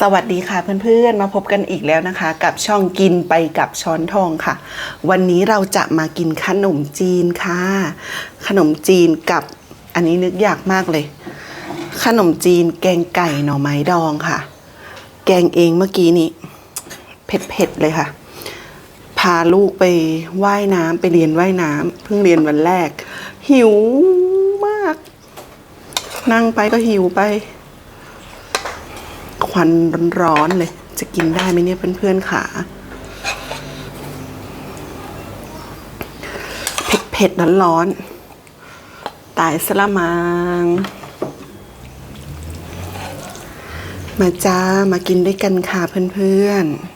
สวัสดีค่ะเพื่อนๆ มาพบกันอีกแล้วนะคะ กับช่องกินไปกับช้อนทองค่ะ วันนี้เราจะมากินขนมจีนค่ะ ขนมจีนกับอันนี้นึกอยากมากเลย ขนมจีนแกงไก่หน่อไม้ดองค่ะ แกงเองเมื่อกี้นี้เผ็ดๆเลยค่ะ พาลูกไปว่ายน้ำไปเรียนว่ายน้ำเพิ่งเรียนวันแรก หิวมาก นั่งไปก็หิวไป ควันร้อนๆเลย จะกินได้ไหมเนี่ยเพื่อนๆขาเผ็ดๆร้อนๆตายสละมัง มาจ้ามากินด้วยกันค่ะเพื่อนๆ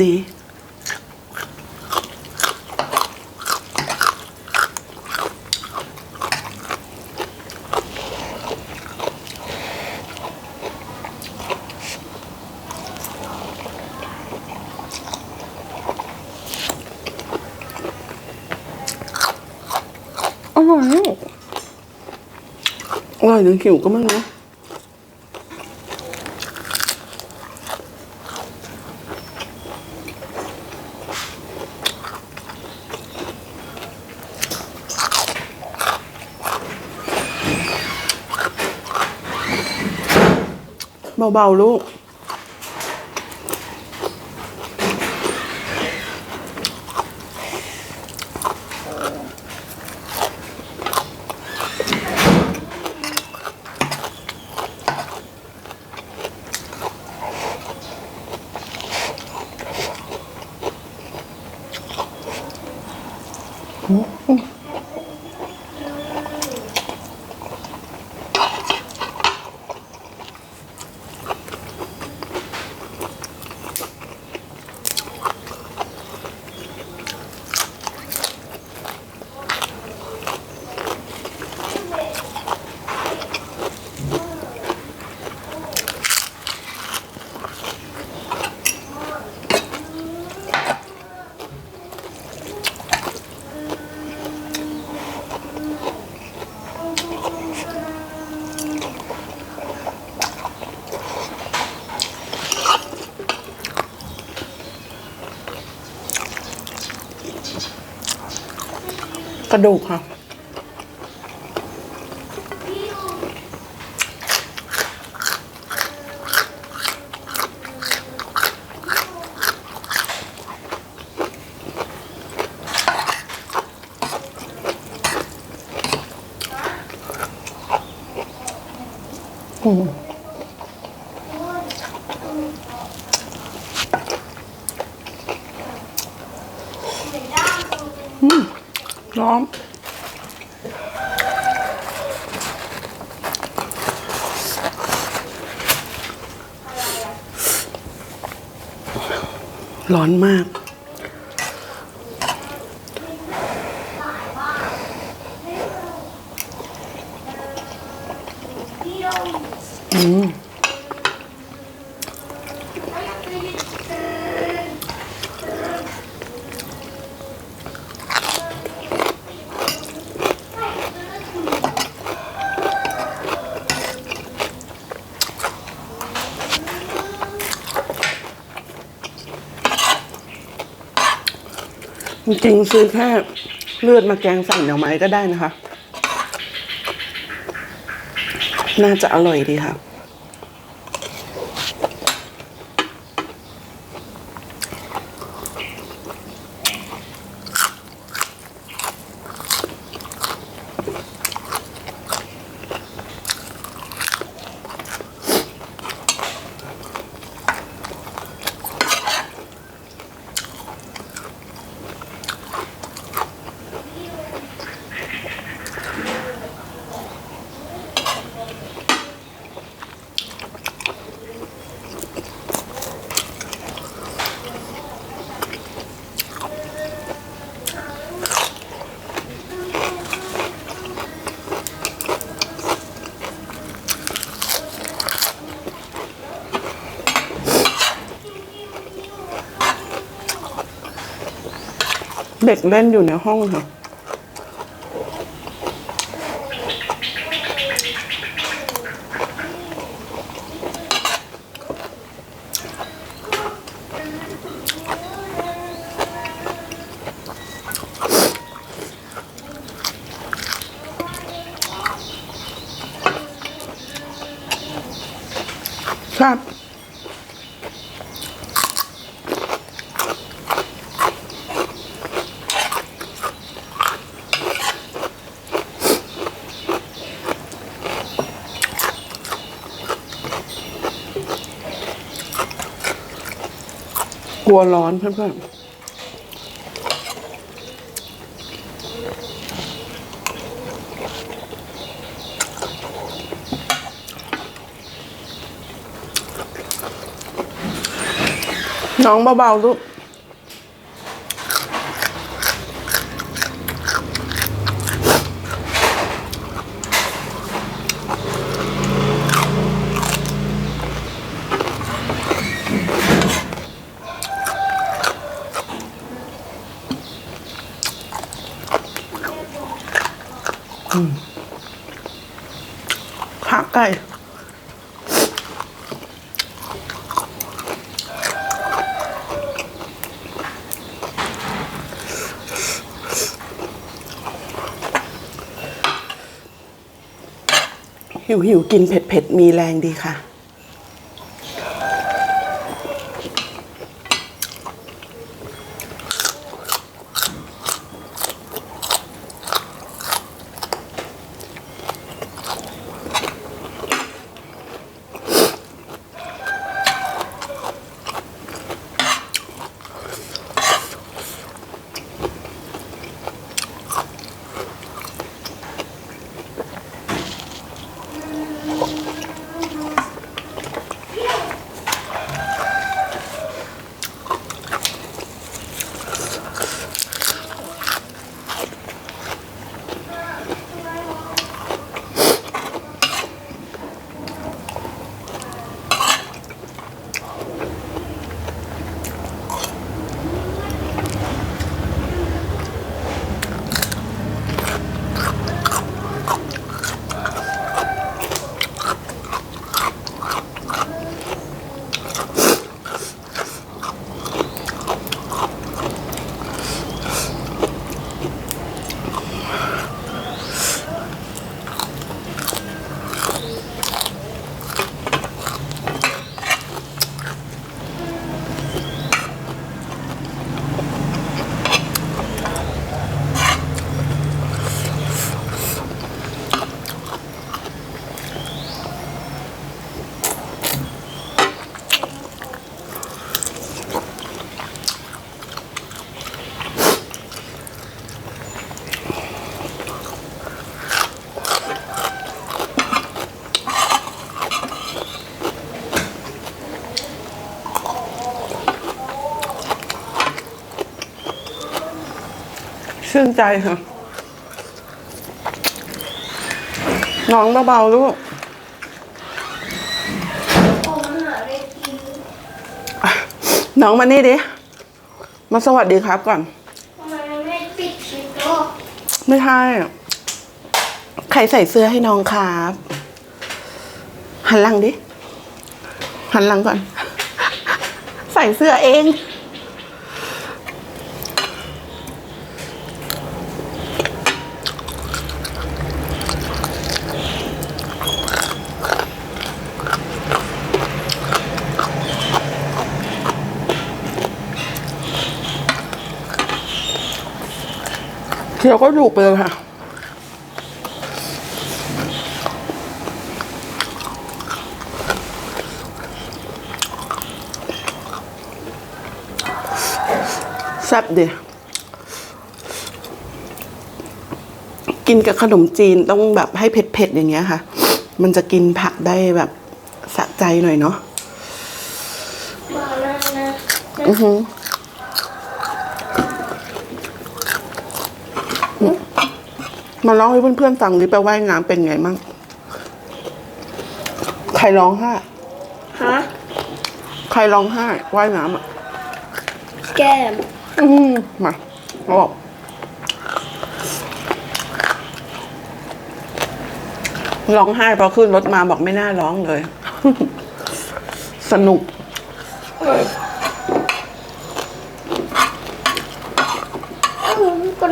ดี อร่อยลูกอร่อย หรือหิวก็ไม่รู้เบาๆลูก ดูกค่ะ อืม ร้อนร้อนมากอืม จริงๆซื้อแค่เลือดมาแกงใส่หน่อไม้ก็ได้นะคะ น่าจะอร่อยดีค่ะ เด็กเล่นอยู่ในห้องค่ะ ครับ กลัวร้อนเพื่อนๆน้องเบาๆลูก ขาไก่หิวหิวกินเผ็ดเผ็ดมีแรงดีค่ะ ชื่นใจค่ะน้องเบาๆลูกผมหาอะไรกินน้องมานี่ดิ มาสวัสดีครับก่อนทำไมไม่ปิดคลิปก็ไม่ใช่อะใครใส่เสื้อให้น้องครับ หันหลังดิ หันหลังก่อน ใส่เสื้อเอง คี้ยวก็ถูกไปเลยค่ะ แซ่บดิกินกับขนมจีนต้องแบบให้เผ็ดๆอย่างเงี้ยค่ะ มันจะกินผักได้แบบสะใจหน่อยเนาะมาแล้วนะอือหือ มาร้องให้เพื่อนๆฟังดิไปว่ายน้ำเป็นไงมั่งใครร้องไห้ฮะใครร้องไห้ว่ายน้ำอะแก้มอืมมาเขาบอกร้องไห้พอขึ้นรถมาบอกไม่น่าร้องเลย สนุก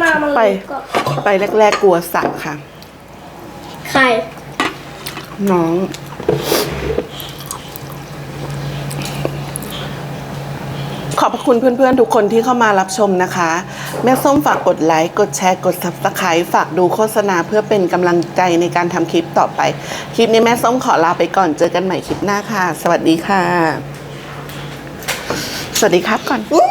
ก็นามันไปก็ไปแรก ๆ กลัวสัตว์ค่ะ ใคร น้อง ขอบพระคุณเพื่อนๆ ทุกคนที่เข้ามารับชมนะคะ แม่ส้มฝากกดไลค์ กดแชร์ กด subscribe ฝากดูโฆษณาเพื่อเป็นกำลังใจในการทำคลิปต่อไป คลิปนี้แม่ส้มขอลาไปก่อนเจอกันใหม่คลิปหน้าค่ะ สวัสดีค่ะ สวัสดีครับก่อนอู้